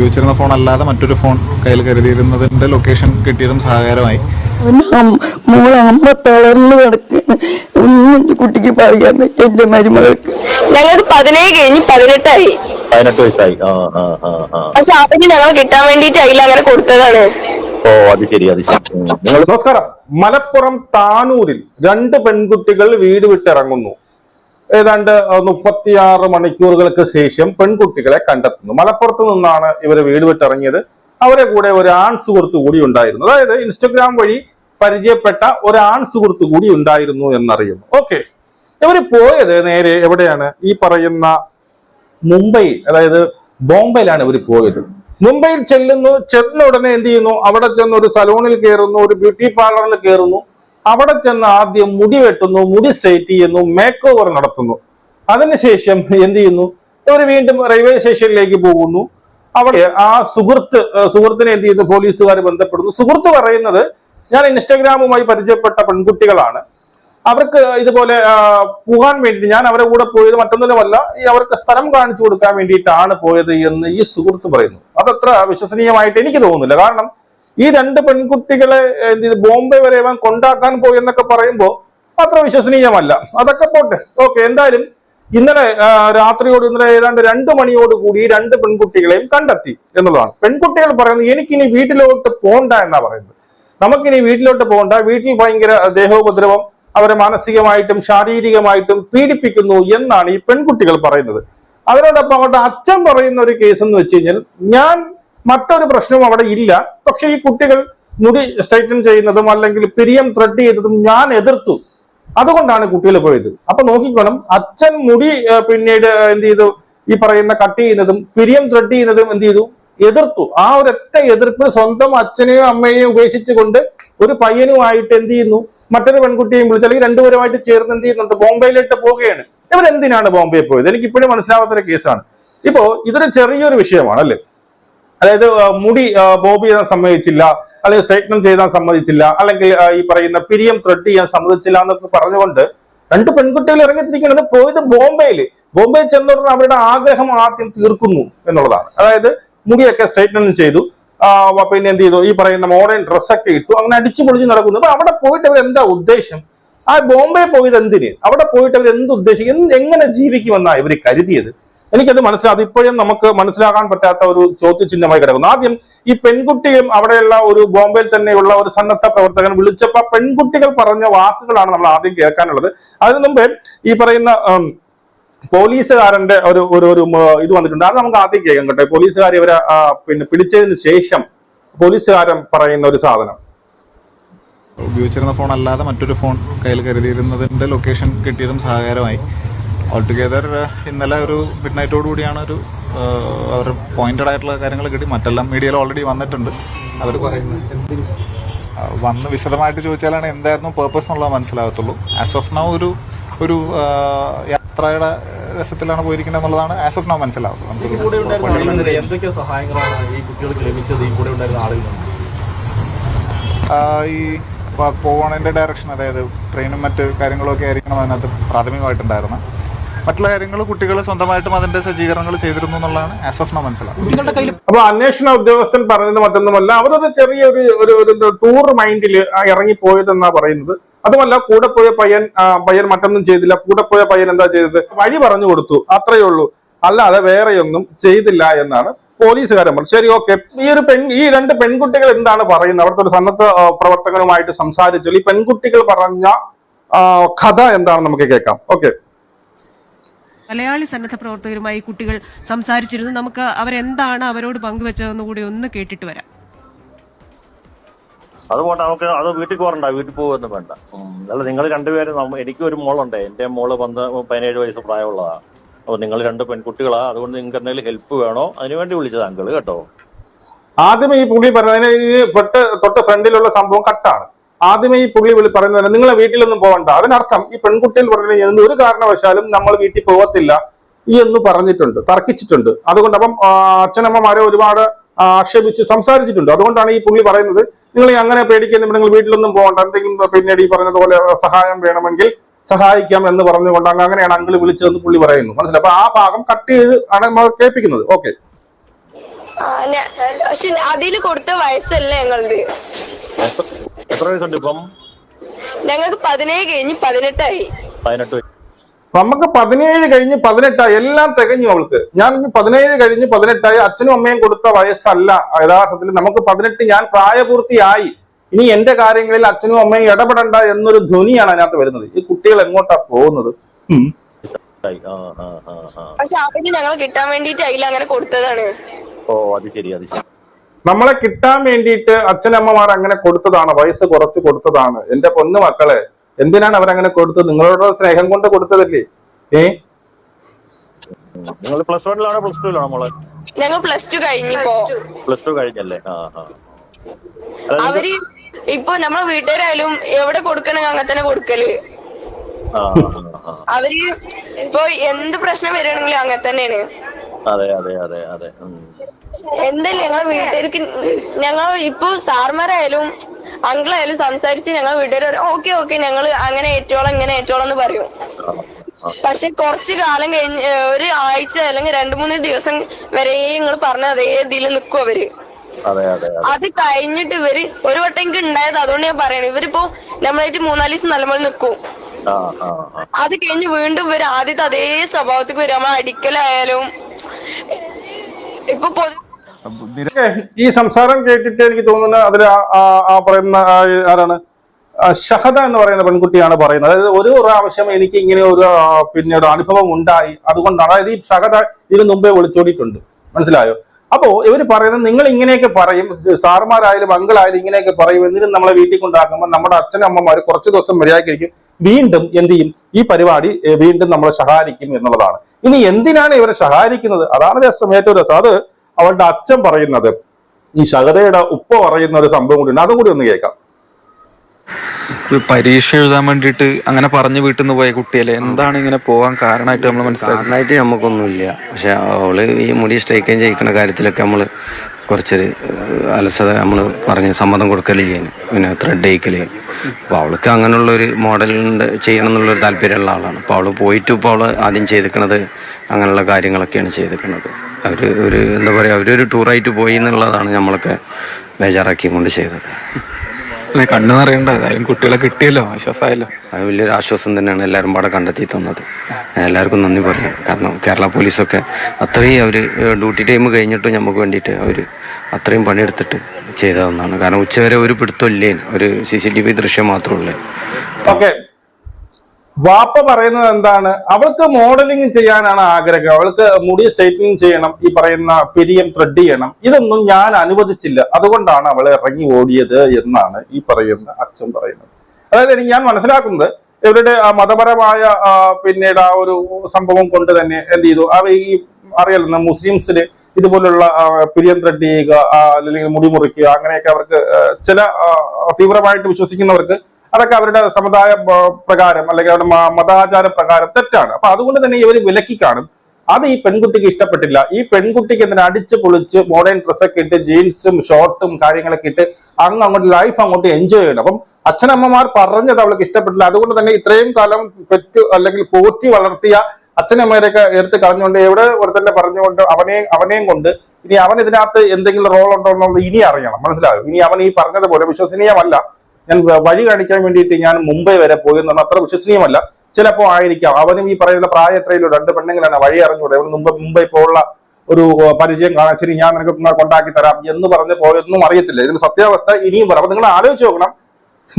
ഉപയോഗിച്ചിരുന്ന ഫോൺ അല്ലാതെ മറ്റൊരു ഫോൺ കയ്യിൽ കരുതിയിരുന്നതിന്റെ ലൊക്കേഷൻ കിട്ടിയതും സഹകാരമായി. മോളെ അമ്മ തളർന്നു കിടക്കുന്നു ഒന്നും കുട്ടിക്ക് പറയാൻ പറ്റും എന്റെ മരുമകൾക്ക്. ഞങ്ങൾക്ക് പതിനേഴ് കഴിഞ്ഞ് പതിനെട്ടായി. പതിനെട്ട് വയസ്സായി. ആ ആ ആ ആ. പക്ഷെ അവന് ഞങ്ങൾ കിട്ടാൻ വേണ്ടിട്ട് അതിൽ അങ്ങനെ കൊടുത്തതാണ്. ഓ അത് ശരി അത് ശരി. ഉം. നിങ്ങൾ നമസ്കാരം. മലപ്പുറം താനൂരിൽ രണ്ട് പെൺകുട്ടികൾ വീട് വിട്ടിറങ്ങുന്നു. ഏതാണ്ട് മുപ്പത്തിയാറ് മണിക്കൂറുകൾക്ക് ശേഷം പെൺകുട്ടികളെ കണ്ടെത്തുന്നു. മലപ്പുറത്ത് നിന്നാണ് ഇവർ വീട് വിട്ടിറങ്ങിയത്. അവരെ കൂടെ ഒരു ആൺ സുഹൃത്ത് കൂടി ഉണ്ടായിരുന്നു. അതായത് ഇൻസ്റ്റഗ്രാം വഴി പരിചയപ്പെട്ട ഒരാൺ ആൺ സുഹൃത്ത് കൂടി ഉണ്ടായിരുന്നു എന്നറിയുന്നു. ഓക്കെ. ഇവർ പോയത് നേരെ എവിടെയാണ്? ഈ പറയുന്ന മുംബൈ അതായത് ബോംബെയിലാണ് ഇവർ പോയത്. മുംബൈയിൽ ചെല്ലുന്നു ചെന്ന ഉടനെ എന്ത് ചെയ്യുന്നു? അവിടെ ചെന്ന് ഒരു സലൂണിൽ കയറുന്നു ഒരു ബ്യൂട്ടി പാർലറിൽ കയറുന്നു. അവിടെ ചെന്ന് ആദ്യം മുടി വെട്ടുന്നു മുടി സ്ട്രേറ്റ് ചെയ്യുന്നു മേക്ക് ഓവർ നടത്തുന്നു. അതിനുശേഷം എന്ത് ചെയ്യുന്നു? ഇവർ വീണ്ടും റെയിൽവേ സ്റ്റേഷനിലേക്ക് പോകുന്നു. അവിടെ ആ സുഹൃത്ത് സുഹൃത്തിനെ എന്ത് ചെയ്യുന്നു? പോലീസുകാർ ബന്ധപ്പെടുന്നു. സുഹൃത്ത് പറയുന്നത് ഞാൻ ഇൻസ്റ്റഗ്രാമുമായി പരിചയപ്പെട്ട പെൺകുട്ടികളാണ്. അവർക്ക് ഇതുപോലെ പോകാൻ വേണ്ടി ഞാൻ അവരെ കൂടെ പോയത് മറ്റൊന്നുമല്ല ഈ അവർക്ക് സ്ഥലം കാണിച്ചു കൊടുക്കാൻ വേണ്ടിയിട്ടാണ് പോയത് എന്ന് ഈ സുഹൃത്ത് പറയുന്നു. അതത്ര വിശ്വസനീയമായിട്ട് എനിക്ക് തോന്നുന്നില്ല. കാരണം ഈ രണ്ട് പെൺകുട്ടികളെ ബോംബെ വരെ അവൻ കൊണ്ടാക്കാൻ പോയി എന്നൊക്കെ പറയുമ്പോൾ അത്ര വിശ്വസനീയമല്ല. അതൊക്കെ പോട്ടെ. ഓക്കെ എന്തായാലും ഇന്നലെ രാത്രിയോട് ഇന്നലെ ഏതാണ്ട് രണ്ട് മണിയോട് കൂടി രണ്ട് പെൺകുട്ടികളെയും കണ്ടെത്തി എന്നുള്ളതാണ്. പെൺകുട്ടികൾ പറയുന്നത് എനിക്കിനി വീട്ടിലോട്ട് പോണ്ട എന്നാ പറയുന്നത്. നമുക്കിനി വീട്ടിലോട്ട് പോകണ്ട വീട്ടിൽ ഭയങ്കര ദേഹോപദ്രവം അവരെ മാനസികമായിട്ടും ശാരീരികമായിട്ടും പീഡിപ്പിക്കുന്നു എന്നാണ് ഈ പെൺകുട്ടികൾ പറയുന്നത്. അതിനോടൊപ്പം അവരുടെ അച്ഛൻ പറയുന്ന ഒരു കേസ് എന്ന് വെച്ച് കഴിഞ്ഞാൽ ഞാൻ മറ്റൊരു പ്രശ്നവും അവിടെ ഇല്ല. പക്ഷെ ഈ കുട്ടികൾ മുടി സ്ട്രൈറ്റൻ ചെയ്യുന്നതും അല്ലെങ്കിൽ പിരിയം ത്രെഡ് ചെയ്തതും ഞാൻ എതിർത്തു. അതുകൊണ്ടാണ് കുട്ടികൾ പോയത്. അപ്പൊ നോക്കിക്കോണം അച്ഛൻ മുടി പിന്നീട് എന്ത് ചെയ്തു? ഈ പറയുന്ന കട്ട് ചെയ്യുന്നതും പിരിയം ത്രെഡ് ചെയ്യുന്നതും എന്ത് ചെയ്തു? എതിർത്തു. ആ ഒരൊറ്റ എതിർപ്പ് സ്വന്തം അച്ഛനെയും അമ്മയെയും ഉപേക്ഷിച്ചുകൊണ്ട് ഒരു പയ്യനുമായിട്ട് എന്ത് ചെയ്യുന്നു? മറ്റൊരു പെൺകുട്ടിയെയും വിളിച്ച് അല്ലെങ്കിൽ രണ്ടുപേരുമായിട്ട് ചേർന്ന് എന്ത് ചെയ്യുന്നുണ്ട്? ബോംബെയിലിട്ട് പോവുകയാണ്. ഇവരെന്തിനാണ് ബോംബെ പോയത്? എനിക്ക് ഇപ്പോഴും മനസ്സിലാവാത്തൊരു കേസാണ്. ഇപ്പോ ഇതൊരു ചെറിയൊരു വിഷയമാണ് അല്ലേ? അതായത് മുടി ബോബ് ചെയ്യാൻ സമ്മതിച്ചില്ല അല്ലെങ്കിൽ സ്ട്രൈറ്റ്മെന്റ് ചെയ്യാൻ സമ്മതിച്ചില്ല അല്ലെങ്കിൽ ഈ പറയുന്ന പിരിയം ത്രെഡ് ചെയ്യാൻ സമ്മതിച്ചില്ല എന്നൊക്കെ പറഞ്ഞുകൊണ്ട് രണ്ട് പെൺകുട്ടികൾ ഇറങ്ങിത്തിരിക്കുന്നത് പോയത് ബോംബെയിൽ ബോംബെ ചെന്നുടനെ അവരുടെ ആഗ്രഹം ആദ്യം തീർക്കുന്നു എന്നുള്ളതാണ്. അതായത് മുടിയൊക്കെ സ്ട്രൈറ്റ്മെന്റ് ചെയ്തു. പിന്നെ എന്ത് ചെയ്തു? ഈ പറയുന്ന മോഡേൺ ഡ്രസ്സൊക്കെ ഇട്ടു. അങ്ങനെ അടിച്ചു പൊളിച്ച് നടക്കുന്നു. അപ്പൊ അവിടെ പോയിട്ട് അവർ എന്താ ഉദ്ദേശം? ആ ബോംബെ പോയത് എന്തിന്? അവിടെ പോയിട്ട് അവർ എന്ത് ഉദ്ദേശിക്കും എങ്ങനെ ജീവിക്കുമെന്നാണ് ഇവർ കരുതിയത്? എനിക്കത് മനസ്സിലാ അത് ഇപ്പോഴും നമുക്ക് മനസ്സിലാക്കാൻ പറ്റാത്ത ഒരു ചോദ്യചിഹ്നമായി കിടക്കുന്നു. ആദ്യം ഈ പെൺകുട്ടിയും അവിടെയുള്ള ഒരു ബോംബെയിൽ തന്നെയുള്ള ഒരു സന്നദ്ധ പ്രവർത്തകൻ വിളിച്ചപ്പോൾ പെൺകുട്ടികൾ പറഞ്ഞ വാക്കുകളാണ് നമ്മൾ ആദ്യം കേൾക്കാനുള്ളത്. അതിനു മുമ്പേ ഈ പറയുന്ന പോലീസുകാരന്റെ ഒരു ഒരു ഒരു ഇത് വന്നിട്ടുണ്ട്. അത് നമുക്ക് ആദ്യം കേൾക്കാം കേട്ടോ. പോലീസുകാർ ഇവരെ പിന്നെ പിടിച്ചതിന് ശേഷം പോലീസുകാരൻ പറയുന്ന ഒരു സാധനം. ഉപയോഗിച്ചിരുന്ന ഫോൺ അല്ലാതെ മറ്റൊരു ഫോൺ കയ്യിൽ കരുതിയിരുന്നതിന്റെ ലൊക്കേഷൻ കിട്ടിയതും സഹകരമായി. ഓൾ ടുഗെദർ ഇന്നലെ ഒരു മിഡ് നൈറ്റോട് കൂടിയാണ് ഒരു അവർ പോയിന്റഡ് ആയിട്ടുള്ള കാര്യങ്ങൾ കിട്ടി. മറ്റെല്ലാം മീഡിയയിൽ ഓൾറെഡി വന്നിട്ടുണ്ട്. അവർ പറയുന്നത് വന്ന് വിശദമായിട്ട് ചോദിച്ചാലാണ് എന്തായിരുന്നു പേർപ്പസ് എന്നുള്ളത് മനസ്സിലാകത്തുള്ളൂ. ആസ് ഓഫ് നൗ ഒരു ഒരു യാത്രയുടെ രസത്തിലാണ് പോയിരിക്കുന്നത് എന്നുള്ളതാണ് ആസ് ഓഫ് നൗ മനസ്സിലാവുന്നത്. നമുക്ക് എന്തൊക്കെ സഹായങ്ങളാണ് ഈ കുട്ടികൾക്ക് ലഭിച്ചത്? ഈ കൂടെ ഉണ്ടായിരുന്ന ആളുകൾ ഈ ഡയറക്ഷൻ അതായത് ട്രെയിനും മറ്റ് കാര്യങ്ങളൊക്കെ ആയിരിക്കണം അതിനകത്ത് പ്രാഥമികമായിട്ടുണ്ടായിരുന്നത്. മറ്റുള്ള കാര്യങ്ങൾ കുട്ടികൾ സ്വന്തമായിട്ടും അതിന്റെ സജ്ജീകരണങ്ങൾ ചെയ്തിരുന്നു എന്നുള്ളതാണ് ആസ് ഓഫ് നോ മനസ്സിലാക്കുന്നത്. അപ്പൊ അന്വേഷണ ഉദ്യോഗസ്ഥൻ പറയുന്നത് മറ്റൊന്നുമല്ല. അവരൊരു ചെറിയ ഒരു ഒരു ടൂർ മൈൻഡിൽ ഇറങ്ങിപ്പോയതെന്നാ പറയുന്നത്. അതുമല്ല കൂടെ പോയ പയ്യൻ പയ്യൻ മറ്റൊന്നും ചെയ്തില്ല. കൂടെ പോയ പയ്യൻ എന്താ ചെയ്തത്? വഴി പറഞ്ഞു കൊടുത്തു. അത്രയേ ഉള്ളൂ. അല്ലാതെ വേറെയൊന്നും ചെയ്തില്ല എന്നാണ് പോലീസുകാരൻ പറഞ്ഞു ശരി ഓക്കെ ഈ ഒരു പെൺ ഈ രണ്ട് പെൺകുട്ടികൾ എന്താണ് പറയുന്നത്? അവിടുത്തെ ഒരു സന്നദ്ധ പ്രവർത്തകരുമായിട്ട് പ്രവർത്തകനുമായിട്ട് സംസാരിച്ചു. ഈ പെൺകുട്ടികൾ പറഞ്ഞ കഥ എന്താണ് നമുക്ക് കേൾക്കാം. ഓക്കെ മലയാളി സന്നദ്ധ പ്രവർത്തകരുമായി കുട്ടികൾ സംസാരിച്ചിരുന്നു. നമുക്ക് അവരെന്താണ് അവരോട് പങ്കുവച്ചതെന്ന് കൂടി ഒന്ന് കേട്ടിട്ട് വരാം. അത് പോട്ടെ നമുക്ക് അത് വീട്ടിൽ പോകണ്ട വീട്ടിൽ പോകുമെന്ന് വേണ്ട. അല്ല നിങ്ങൾ രണ്ടുപേരും എനിക്ക് ഒരു മോളുണ്ട്. എന്റെ മോൾ പന്ത് പതിനേഴ് വയസ്സ് പ്രായമുള്ളതാണ് അപ്പൊ നിങ്ങൾ രണ്ട് പെൺകുട്ടികളാ. അതുകൊണ്ട് നിങ്ങൾക്ക് എന്തെങ്കിലും ഹെൽപ്പ് വേണോ? അതിനുവേണ്ടി വിളിച്ചത് അങ്കിൾ കേട്ടോ. ആദ്യം ഈ പുള്ളി പറഞ്ഞതിന് ഈ തൊട്ട് തൊട്ട് ഫ്രണ്ടിലുള്ള സംഭവം കട്ടാണ് ആദ്യമേ ഈ പുള്ളി വിളി പറയുന്നത് നിങ്ങളെ വീട്ടിലൊന്നും പോകണ്ട അതിനർത്ഥം ഈ പെൺകുട്ടിയിൽ പറഞ്ഞു കഴിഞ്ഞാൽ ഒരു കാരണവശാലും നമ്മൾ വീട്ടിൽ പോകത്തില്ല ഈ എന്ന് പറഞ്ഞിട്ടുണ്ട് തർക്കിച്ചിട്ടുണ്ട്. അതുകൊണ്ട് അപ്പം അച്ഛനമ്മമാരെ ഒരുപാട് ആക്ഷേപിച്ച് സംസാരിച്ചിട്ടുണ്ട്. അതുകൊണ്ടാണ് ഈ പുള്ളി പറയുന്നത് നിങ്ങൾ അങ്ങനെ പേടിക്കുന്ന നിങ്ങൾ വീട്ടിലൊന്നും പോകണ്ട എന്തെങ്കിലും പിന്നീട് ഈ പറഞ്ഞതുപോലെ സഹായം വേണമെങ്കിൽ സഹായിക്കാം എന്ന് പറഞ്ഞുകൊണ്ട് അങ്ങ് അങ്ങനെയാണ് അങ്കിൾ വിളിച്ചതെന്ന് പുള്ളി പറയുന്നു. മനസ്സിലായി? അപ്പൊ ആ ഭാഗം കട്ട് ചെയ്ത് ആണ് നമ്മൾ കേൾപ്പിക്കുന്നത്. ഓക്കെ. പക്ഷെ അതിൽ കൊടുത്ത വയസ്സല്ലേ ഞങ്ങളത് എത്ര എത്ര വയസ്സുണ്ട് ഇപ്പം? ഞങ്ങൾക്ക് പതിനേഴ് കഴിഞ്ഞ് പതിനെട്ടായി. പതിനെട്ട്. നമുക്ക് പതിനേഴ് കഴിഞ്ഞ് പതിനെട്ടായി. എല്ലാം തികഞ്ഞു അവൾക്ക്. ഞാൻ പതിനേഴ് കഴിഞ്ഞ് പതിനെട്ടായി. അച്ഛനും അമ്മയും കൊടുത്ത വയസ്സല്ല. യഥാർത്ഥത്തിൽ നമുക്ക് പതിനെട്ട് ഞാൻ പ്രായപൂർത്തിയായി. ഇനി എന്റെ കാര്യങ്ങളിൽ അച്ഛനും അമ്മയും ഇടപെടണ്ട എന്നൊരു ധ്വനിയാണ് അതിനകത്ത് വരുന്നത്. ഈ കുട്ടികൾ എങ്ങോട്ടാ പോകുന്നത്? പക്ഷെ അവർ ഞങ്ങൾ കിട്ടാൻ വേണ്ടിട്ട് അതിൽ അങ്ങനെ കൊടുത്തതാണ്. ഓ അത് ശരി അത് ശരി. നമ്മളെ കിട്ടാൻ വേണ്ടിയിട്ട് അച്ഛനമ്മമാർ അങ്ങനെ കൊടുത്തതാണ് വയസ്സ് കുറച്ച് കൊടുത്തതാണ്. എന്റെ പൊന്നു മക്കളെ എന്തിനാണ് അവരങ്ങനെ കൊടുത്തത്? നിങ്ങളോട് സ്നേഹം കൊണ്ട് കൊടുത്തതല്ലേ? ഏ? നിങ്ങൾ പ്ലസ് വണ്ണിലാണോ പ്ലസ് ടു ആണോ ഞങ്ങൾ പ്ലസ് ടു കഴിഞ്ഞിപ്പോ പ്ലസ് ടു കഴിഞ്ഞല്ലേ? അവർ ഇപ്പൊ നമ്മളെ വീട്ടുകാരായാലും എവിടെ കൊടുക്കണെങ്കിൽ അങ്ങനെ തന്നെ കൊടുക്കൽ. അവർ ഇപ്പൊ എന്ത് പ്രശ്നം വരികയാണെങ്കിലും അങ്ങനെ തന്നെയാണ്. അതെ അതെ അതെ അതെ. ഉം. എന്തല്ലേ ഞങ്ങളെ വീട്ടുകാർക്ക് ഞങ്ങൾ ഇപ്പൊ സാർമാരായാലും അങ്കിളായാലും സംസാരിച്ച് ഞങ്ങൾ വീട്ടുകാർ ഓക്കെ ഓക്കെ ഞങ്ങൾ അങ്ങനെ ഏറ്റോളം ഇങ്ങനെ ഏറ്റോളം എന്ന് പറയും. പക്ഷെ കുറച്ച് കാലം കഴിഞ്ഞ് ഒരു ആഴ്ച അല്ലെങ്കിൽ രണ്ടു മൂന്ന് ദിവസം വരെ നിങ്ങൾ പറഞ്ഞ അതേ ഇതിൽ നിൽക്കും അവർ അതെ കഴിഞ്ഞിട്ട് ഇവർ ഒരു വട്ടം എനിക്ക് ഉണ്ടായത് അതുകൊണ്ട് ഞാൻ പറയണേ ഇവരിപ്പോ നമ്മളായിട്ട് മൂന്നാൽ ദിവസം നല്ലപോലെ നിൽക്കും ആ അത് കഴിഞ്ഞ് വീണ്ടും ഇവർ ആദ്യത്തെ അതേ സ്വഭാവത്തിൽ വരും നമ്മൾ അടിക്കലായാലും ഈ സംസാരം കേട്ടിട്ട് എനിക്ക് തോന്നുന്നു അതിൽ ആ- പറയുന്ന ആരാണ്? ഷഹദ എന്ന് പറയുന്ന പെൺകുട്ടിയാണ് പറയുന്നത്. അതായത് ഒരു പ്രാവശ്യം എനിക്ക് ഇങ്ങനെ ഒരു പിന്നീട് അനുഭവം ഉണ്ടായി. അതുകൊണ്ടാണ് അതായത് ഈ ഷഹദ ഇതിനു മുമ്പേ വിളിച്ചോടിയിട്ടുണ്ട്. മനസ്സിലായോ? അപ്പോ ഇവർ പറയുന്നത് നിങ്ങൾ ഇങ്ങനെയൊക്കെ പറയും സാറുമാരായാലും അങ്കിളായാലും ഇങ്ങനെയൊക്കെ പറയും എന്തിനും നമ്മളെ വീട്ടിൽ കൊണ്ടാക്കുമ്പോൾ നമ്മുടെ അച്ഛനും അമ്മമാർ കുറച്ച് ദിവസം മര്യാദയ്ക്കിരിക്കും വീണ്ടും എന്ത് ചെയ്യും? ഈ പരിപാടി വീണ്ടും നമ്മളെ സഹായിക്കും എന്നുള്ളതാണ്. ഇനി എന്തിനാണ് ഇവരെ സഹായിക്കുന്നത് അതാണ് രസം ഏറ്റവും രസം. അത് അവളുടെ അച്ഛൻ പറയുന്നത്. ഈ ശകതയുടെ ഉപ്പ പറയുന്ന ഒരു സംഭവം കൂടി ഉണ്ട് അതും കൂടി ഒന്ന് കേൾക്കാം. ഒരു പരീക്ഷ എഴുതാൻ വേണ്ടിയിട്ട് അങ്ങനെ പറഞ്ഞു വീട്ടിൽ നിന്ന് പോയ കുട്ടിയല്ലേ? എന്താണ് ഇങ്ങനെ പോകാൻ കാരണമായിട്ട് നമ്മൾ മനസ്സിലാക്കുന്നത് കാരണമായിട്ട് നമുക്കൊന്നുമില്ല. പക്ഷെ അവൾ ഈ മുടി സ്ട്രൈക്കും ചെയ്യിക്കുന്ന കാര്യത്തിലൊക്കെ നമ്മൾ കുറച്ചൊരു അലസത നമ്മൾ പറഞ്ഞ് സമ്മതം കൊടുക്കലില്ലേ. പിന്നെ ത്രെഡ് അയക്കൽ. അപ്പോൾ അവൾക്ക് അങ്ങനെയുള്ള ഒരു മോഡലിന്റെ ചെയ്യണം എന്നുള്ളൊരു താല്പര്യമുള്ള ആളാണ്. അപ്പോൾ അവൾ പോയിട്ട് ഇപ്പോൾ അവൾ ആദ്യം ചെയ്തിക്കണത് അങ്ങനെയുള്ള കാര്യങ്ങളൊക്കെയാണ് ചെയ്തിക്കണത്. അവർ ഒരു എന്താ പറയുക അവരൊരു ടൂറായിട്ട് പോയി എന്നുള്ളതാണ് നമ്മളൊക്കെ ബേജാറാക്കിയും കൊണ്ട് ചെയ്തത്. കണ്ണു നിറയണ്ട. ഏതായാലും കുട്ടികളെ കിട്ടിയല്ലോ. ആശ്വാസമായല്ലോ. അത് വലിയൊരു ആശ്വാസം തന്നെയാണ് എല്ലാവരും പാടെ കണ്ടെത്തി തന്നത്. ഞാൻ എല്ലാവർക്കും നന്ദി പറയാം. കാരണം കേരള പോലീസൊക്കെ അത്രയും അവർ ഡ്യൂട്ടി ടൈം കഴിഞ്ഞിട്ടും നമുക്ക് വേണ്ടിയിട്ട് അവർ അത്രയും പണിയെടുത്തിട്ട് ചെയ്തതെന്നാണ്. കാരണം ഉച്ചവരെ ഒരു പിടുത്തമില്ലേ ഒരു സി സി ടി വി ദൃശ്യം മാത്രമേ ഉള്ളൂ. ഓക്കെ. വാപ്പ പറയുന്നത് എന്താണ്? അവൾക്ക് മോഡലിംഗ് ചെയ്യാനാണ് ആഗ്രഹം. അവൾക്ക് മുടി സ്ട്രൈറ്റനിങ് ചെയ്യണം ഈ പറയുന്ന പെരിയം ത്രെഡ് ചെയ്യണം. ഇതൊന്നും ഞാൻ അനുവദിച്ചില്ല. അതുകൊണ്ടാണ് അവൾ ഇറങ്ങി ഓടിയത് എന്നാണ് ഈ പറയുന്ന അച്ഛൻ പറയുന്നത്. അതായത് എനിക്ക് ഞാൻ മനസ്സിലാക്കുന്നത് ഇവരുടെ മതപരമായ പിന്നീട് ആ ഒരു സംഭവം കൊണ്ട് തന്നെ എന്ത് ചെയ്തു? അവ ഈ അറിയാലോ മുസ്ലിംസിന് ഇതുപോലുള്ള പിരിയം ത്രെഡ് ചെയ്യുക അല്ലെങ്കിൽ മുടി മുറിക്കുക അങ്ങനെയൊക്കെ അവർക്ക് ചില തീവ്രമായിട്ട് വിശ്വസിക്കുന്നവർക്ക് അതൊക്കെ അവരുടെ സമുദായ പ്രകാരം അല്ലെങ്കിൽ അവരുടെ മതാചാര പ്രകാരം തെറ്റാണ്. അപ്പൊ അതുകൊണ്ട് തന്നെ ഇവർ വിലക്കി കാണും. അത് ഈ പെൺകുട്ടിക്ക് ഇഷ്ടപ്പെട്ടില്ല. ഈ പെൺകുട്ടിക്ക് എന്തിനാ അടിച്ച് പൊളിച്ച് മോഡേൺ ഡ്രസ്സൊക്കെ ഇട്ട് ജീൻസും ഷോർട്ടും കാര്യങ്ങളൊക്കെ ഇട്ട് അങ്ങ് അങ്ങോട്ട് ലൈഫ് അങ്ങോട്ട് എൻജോയ് ചെയ്യണം. അപ്പം അച്ഛനമ്മമാർ പറഞ്ഞത് അവൾക്ക് ഇഷ്ടപ്പെട്ടില്ല. അതുകൊണ്ട് തന്നെ ഇത്രയും കാലം പെറ്റ് അല്ലെങ്കിൽ പോറ്റി വളർത്തിയ അച്ഛനമ്മമാരെയൊക്കെ എടുത്ത് കളഞ്ഞുകൊണ്ട് എവിടെ ഒരു തന്നെ പറഞ്ഞുകൊണ്ട് അവനെയും അവനെയും കൊണ്ട് ഇനി അവൻ ഇതിനകത്ത് എന്തെങ്കിലും റോൾ ഉണ്ടോ എന്നുള്ളത് ഇനി അറിയണം. മനസ്സിലാവും ഇനി അവൻ ഈ പറഞ്ഞതുപോലെ വിശ്വസനീയമല്ല. ഞാൻ വഴി കാണിക്കാൻ വേണ്ടിയിട്ട് ഞാൻ മുംബൈ വരെ പോയി എന്ന് പറഞ്ഞാൽ അത്ര വിശ്വസനീയമല്ല. ചിലപ്പോൾ ആയിരിക്കാം. അവനും ഈ പറയുന്ന പ്രായ എത്രയിലോ രണ്ട് പെണ്ണുങ്ങളാണ് വഴി അറിഞ്ഞൂടെ? അവന് മുമ്പ് മുംബൈ പോലുള്ള ഒരു പരിചയം കാണാൻ ശരി ഞാൻ നിനക്ക് കൊണ്ടാക്കി തരാം എന്ന് പറഞ്ഞ് പോയൊന്നും അറിയത്തില്ല. ഇതിന് സത്യാവസ്ഥ ഇനിയും പറയാം നിങ്ങൾ ആലോചിച്ച് നോക്കണം.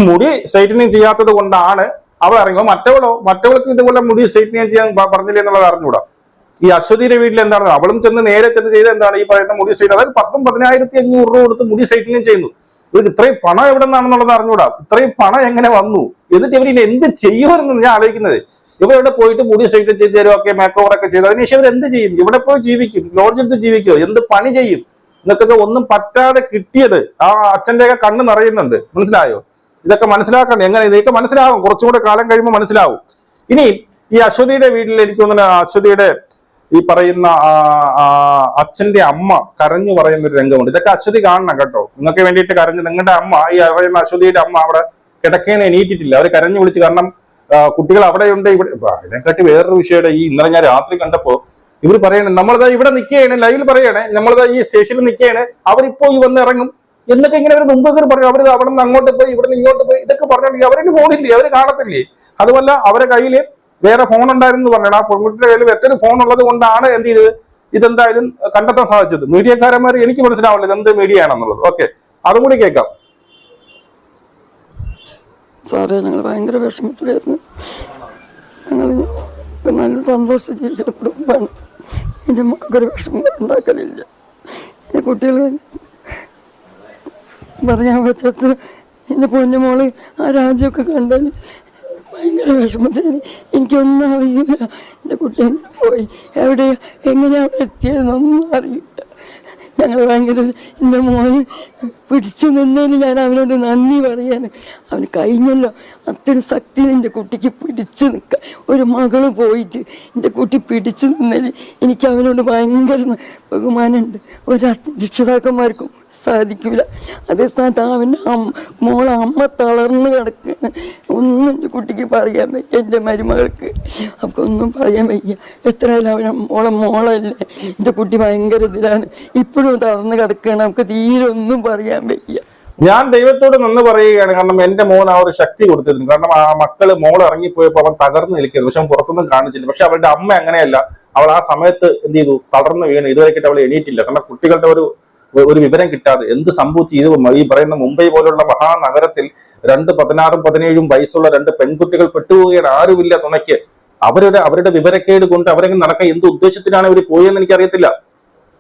മുടി സ്ട്രൈറ്റനിങ് ചെയ്യാത്തത് കൊണ്ടാണ് അവൾ ഇറങ്ങുമ്പോൾ മറ്റവളോ മറ്റവൾക്ക് ഇതുപോലെ മുടി സ്ട്രൈറ്റനിങ് ചെയ്യാൻ പറഞ്ഞില്ല എന്നുള്ളത് അറിഞ്ഞൂടാ. ഈ അശ്വതിയുടെ വീട്ടിൽ എന്താണ്? അവളും ചെന്ന് നേരെ ചെന്ന് ചെയ്ത് എന്താണ് ഈ പറയുന്ന മുടി സ്ട്രൈറ്റ് അതായത് പത്തും പതിനായിരത്തി അഞ്ഞൂറ് രൂപ കൊടുത്ത് മുടി സ്ട്രൈറ്റനിങ് ചെയ്യുന്നു. ഇവർക്ക് ഇത്രയും പണം എവിടെ നിന്നാണെന്നുള്ളത് അറിഞ്ഞൂടാ. ഇത്രയും പണം എങ്ങനെ വന്നു? എന്നിട്ട് ഇവർ ഇനി എന്ത് ചെയ്യുമെന്ന് ഞാൻ ആലോചിക്കുന്നത്. ഇവർ ഇവിടെ പോയിട്ട് മുടി സ്ട്രൈറ്റ് ചെയ്ത് തരും ഒക്കെ മേക്ക് ഓവർ ഒക്കെ ചെയ്ത് അതിനുശേഷം ഇവർ എന്ത് ചെയ്യും? ഇവിടെ പോയി ജീവിക്കും. ലോഡ്ജ് എടുത്ത് ജീവിക്കോ എന്ത് പണി ചെയ്യും? ഇതൊക്കെ ഒന്നും പറ്റാതെ കിട്ടിയത് ആ അച്ഛന്റെയൊക്കെ കണ്ണ് നിറയുന്നുണ്ട്. മനസ്സിലായോ? ഇതൊക്കെ മനസ്സിലാക്കണം. എങ്ങനെ? ഇതൊക്കെ മനസ്സിലാവും. കുറച്ചും കൂടെ കാലം കഴിയുമ്പോൾ മനസ്സിലാവും. ഇനി ഈ അശ്വതിയുടെ വീട്ടിൽ എനിക്ക് തോന്നുന്നു അശ്വതിയുടെ ഈ പറയുന്ന അച്ഛന്റെ അമ്മ കരഞ്ഞു പറയുന്ന ഒരു രംഗമുണ്ട്. ഇതൊക്കെ അശ്വതി കാണണം കേട്ടോ. നിങ്ങൾക്ക് വേണ്ടിയിട്ട് കരഞ്ഞ് നിങ്ങളുടെ അമ്മ ഈ പറയുന്ന അശ്വതിയുടെ അമ്മ അവിടെ കിടക്കേന്ന് എണീറ്റിട്ടില്ല. അവർ കരഞ്ഞു വിളിച്ച് കാരണം കുട്ടികൾ അവിടെയുണ്ട് ഇവിടെ അതിനെക്കാട്ടി വേറൊരു വിഷയയുടെ ഈ ഇന്നലെ ഞാൻ രാത്രി കണ്ടപ്പോ ഇവർ പറയണേ നമ്മളിതാ ഇവിടെ നിൽക്കുകയാണ് ലൈവിൽ പറയണേ നമ്മളിതാ ഈ സ്റ്റേഷനിൽ നിൽക്കുകയാണ് അവരിപ്പോ ഈ വന്ന് ഇറങ്ങും. എന്നൊക്കെ ഇങ്ങനെ അവർ മുമ്പ് പറയും അവർ അവിടെ നിന്ന് അങ്ങോട്ട് പോയി ഇവിടെ നിന്ന് ഇങ്ങോട്ട് പോയി ഇതൊക്കെ പറഞ്ഞിട്ടുണ്ടെങ്കിൽ അവർക്ക് ഫോണില്ലേ അവർ കാണത്തില്ലേ? അതുമല്ല അവരെ കയ്യിൽ വേറെ ഫോൺ ഉണ്ടായിരുന്നു പറഞ്ഞാൽ ആ പെൺകുട്ടിയുടെ കയ്യിൽ മറ്റൊരു ഫോൺ ഉള്ളത് കൊണ്ടാണ് എന്ത് ചെയ്തത്? ഇതെന്തായാലും കണ്ടെത്താൻ സാധിച്ചത്. മീഡിയക്കാരന്മാർ എനിക്ക് മനസ്സിലാവില്ല ഇത് എന്ത് മീഡിയ ആണെന്നുള്ളത്. ഓക്കെ അതും കൂടി കേൾക്കാം. സാറേ ഞങ്ങൾ ഭയങ്കര വിഷമത്തിലായിരുന്നു. ഞങ്ങൾ നല്ല സന്തോഷം കുടുംബമാണ്. എന്റെ മക്കൾക്കൊരു വിഷമം ഉണ്ടാക്കലില്ല. എന്റെ കുട്ടികൾ പറയാൻ പറ്റാത്ത എന്റെ പൊന്നുമോൾ ആ രാജ്യമൊക്കെ കണ്ടാൽ ഭയങ്കര വിഷമത്തിന് എനിക്കൊന്നും അറിയില്ല. എന്റെ കുട്ടി പോയി. എവിടെ എങ്ങനെയാണ് അവിടെ എത്തിയതെന്നൊന്നും അറിയില്ല. ഞങ്ങൾ ഭയങ്കര എന്റെ മോനെ പിടിച്ചു നിന്നതിന് ഞാൻ അവനോട് നന്ദി പറയാൻ അവന് കഴിഞ്ഞല്ലോ. അത്ര ശക്തി എന്റെ കുട്ടിക്ക് പിടിച്ചു നിൽക്കാൻ ഒരു മകൾ പോയിട്ട് എന്റെ കുട്ടി പിടിച്ചു നിന്നതിൽ എനിക്ക് അവനോട് ഭയങ്കര ബഹുമാനമുണ്ട്. ഒരാ രക്ഷിതാക്കന്മാർക്കും സാധിക്കില്ല അതേ സ്ഥാനത്ത് അവന്റെ അമ്മ മോളെ അമ്മ തളർന്ന് കിടക്കുന്ന ഒന്നും എന്റെ കുട്ടിക്ക് പറയാൻ വയ്യ എന്റെ മരുമകൾക്ക്. അപ്പം ഒന്നും പറയാൻ വയ്യ. എത്രയായാലും അവനെ മോളെ മോളല്ലേ. എന്റെ കുട്ടി ഭയങ്കര ഇതിലാണ്. ഇപ്പോഴും തളർന്ന് കിടക്കുകയാണ്. നമുക്ക് തീരെ ഒന്നും പറയാൻ വയ്യ. ഞാൻ ദൈവത്തോട് നന്ദി പറയുകയാണ്. കാരണം എന്റെ മോൻ ആ ഒരു ശക്തി കൊടുത്തിരുന്നു. കാരണം ആ മക്കൾ മോൾ ഇറങ്ങിപ്പോയപ്പോൾ അവൻ തകർന്നു നിൽക്കുന്നു. പക്ഷെ അവൻ പുറത്തൊന്നും കാണിച്ചില്ല. പക്ഷെ അവളുടെ അമ്മ അങ്ങനെയല്ല. അവൾ ആ സമയത്ത് എന്ത് ചെയ്തു? തളർന്നു വീണ്. ഇതുവരെക്കിട്ട് അവൾ എണീറ്റില്ല. കാരണം കുട്ടികളുടെ ഒരു ഒരു വിവരം കിട്ടാതെ എന്ത് സംഭവിച്ചു? ഇത് ഈ പറയുന്ന മുംബൈ പോലുള്ള മഹാനഗരത്തിൽ രണ്ട് പതിനാറും പതിനേഴും വയസ്സുള്ള രണ്ട് പെൺകുട്ടികൾ പെട്ടുപോവുകയാണ്. ആരുമില്ല തുണയ്ക്ക്. അവരുടെ അവരുടെ വിവരക്കേട് കൊണ്ട് അവരെങ്ങനെ നടക്കാൻ? എന്ത് ഉദ്ദേശത്തിലാണ് ഇവർ പോയെന്ന് എനിക്കറിയത്തില്ല.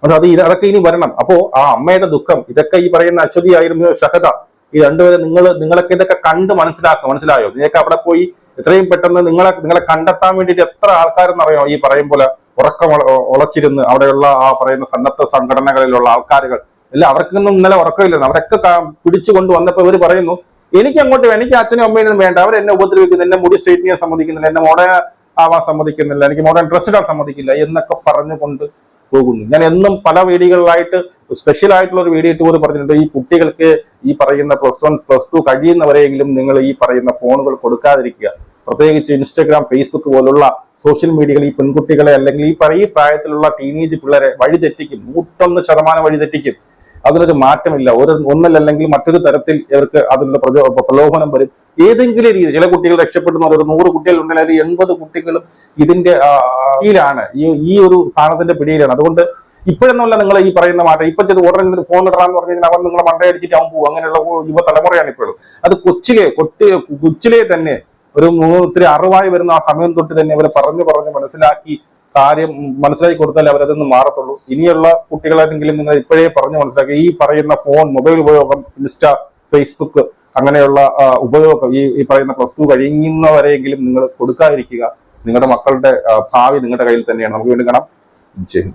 അത് ഇത് അതൊക്കെ ഇനി വരണം. അപ്പോ ആ അമ്മയുടെ ദുഃഖം ഇതൊക്കെ ഈ പറയുന്ന അശ്വതി ആയിരുന്നു ഷഹദ ഈ രണ്ടുപേരെ നിങ്ങൾ നിങ്ങളൊക്കെ ഇതൊക്കെ കണ്ട് മനസ്സിലാക്കുക മനസ്സിലായോ? നിങ്ങൾക്ക് അവിടെ പോയി എത്രയും പെട്ടെന്ന് നിങ്ങളെ നിങ്ങളെ കണ്ടെത്താൻ വേണ്ടിയിട്ട് എത്ര ആൾക്കാരെന്നറിയോ ഈ പറയും പോലെ ഉറക്കം ഉള- ഉളച്ചിരുന്ന് അവിടെയുള്ള ആ പറയുന്ന സന്നദ്ധ സംഘടനകളിലുള്ള ആൾക്കാരുകൾ. അല്ല അവർക്കൊന്നും ഇന്നലെ ഉറക്കമില്ലെന്ന് അവരൊക്കെ പിടിച്ചു കൊണ്ടുവന്നപ്പോൾ ഇവർ പറയുന്നു എനിക്ക് അങ്ങോട്ട് എനിക്ക് അച്ഛനും അമ്മയും വേണ്ട. അവർ എന്നെ ഉപദ്രവിക്കുന്നു. എന്നെ മുടി സ്ട്രൈറ്റ് ചെയ്യാൻ സമ്മതിക്കുന്നില്ല. എന്നെ മോഡേൺ ആവാൻ സമ്മതിക്കുന്നില്ല. എനിക്ക് മോഡേൺ ഡ്രസ് ഇടാൻ സമ്മതിക്കില്ല. എന്നൊക്കെ പറഞ്ഞുകൊണ്ട് പോകുന്നു. ഞാൻ എന്നും പല വീഡിയോകളിലായിട്ട് സ്പെഷ്യൽ ആയിട്ടുള്ള ഒരു വീഡിയോ ടൂർ പറഞ്ഞിട്ടുണ്ട്. ഈ കുട്ടികൾക്ക് ഈ പറയുന്ന പ്ലസ് വൺ പ്ലസ് ടു കഴിയുന്നവരെയെങ്കിലും നിങ്ങൾ ഈ പറയുന്ന ഫോണുകൾ കൊടുക്കാതിരിക്കുക. പ്രത്യേകിച്ച് ഇൻസ്റ്റഗ്രാം ഫേസ്ബുക്ക് പോലുള്ള സോഷ്യൽ മീഡിയകൾ ഈ പെൺകുട്ടികളെ അല്ലെങ്കിൽ ഈ പറയ പ്രായത്തിലുള്ള ടീനേജ് പിള്ളേരെ വഴിതെറ്റിക്കും. നൂറ്റൊന്ന് ശതമാനം വഴിതെറ്റിക്കും. അതിനൊരു മാറ്റമില്ല. ഒരു ഒന്നല്ലെങ്കിൽ മറ്റൊരു തരത്തിൽ ഇവർക്ക് അതിനുള്ള പ്രചോ പ്രലോഭനം വരും. ഏതെങ്കിലും രീതി ചില കുട്ടികൾ രക്ഷപ്പെടുന്ന ഒരു നൂറ് കുട്ടികൾ ഉണ്ടെങ്കിൽ അതിൽ എൺപത് കുട്ടികളും ഇതിന്റെ ആ, ഈ ഈ ഒരു സാധനത്തിന്റെ പിടിയിലാണ്. അതുകൊണ്ട് ഇപ്പോഴൊന്നുമല്ല നിങ്ങൾ ഈ പറയുന്ന മാറ്റം. ഇപ്പൊ ചെയ്ത് ഉടനെ ഫോൺ ഇടാന്ന് പറഞ്ഞു കഴിഞ്ഞാൽ അവൻ നിങ്ങളെ മണ്ടയടിച്ചിട്ട് അവൻ പോകും അങ്ങനെയുള്ള യുവതലമുറയാണ് ഇപ്പോഴും അത് കൊച്ചിലെ കൊട്ടി കൊച്ചിലെ തന്നെ ഒരു ഒത്തിരി അറിവായി വരുന്ന ആ സമയം തൊട്ട് തന്നെ അവരെ പറഞ്ഞു പറഞ്ഞ് മനസ്സിലാക്കി കാര്യം മനസ്സിലാക്കി കൊടുത്താൽ അവരതൊന്നും മാറത്തുള്ളൂ. ഇനിയുള്ള കുട്ടികളാണെങ്കിലും നിങ്ങൾ ഇപ്പോഴേ പറഞ്ഞു മനസ്സിലാക്കി. ഈ പറയുന്ന ഫോൺ മൊബൈൽ ഉപയോഗം ഇൻസ്റ്റ ഫേസ്ബുക്ക് അങ്ങനെയുള്ള ഉപയോഗം ഈ ഈ പറയുന്ന പ്ലസ് ടു കഴിയുന്നവരെയെങ്കിലും നിങ്ങൾ കൊടുക്കാതിരിക്കുക. നിങ്ങളുടെ മക്കളുടെ ഭാവി നിങ്ങളുടെ കയ്യിൽ തന്നെയാണ്. നമുക്ക് വീണ്ടും കാണാം. ജയ്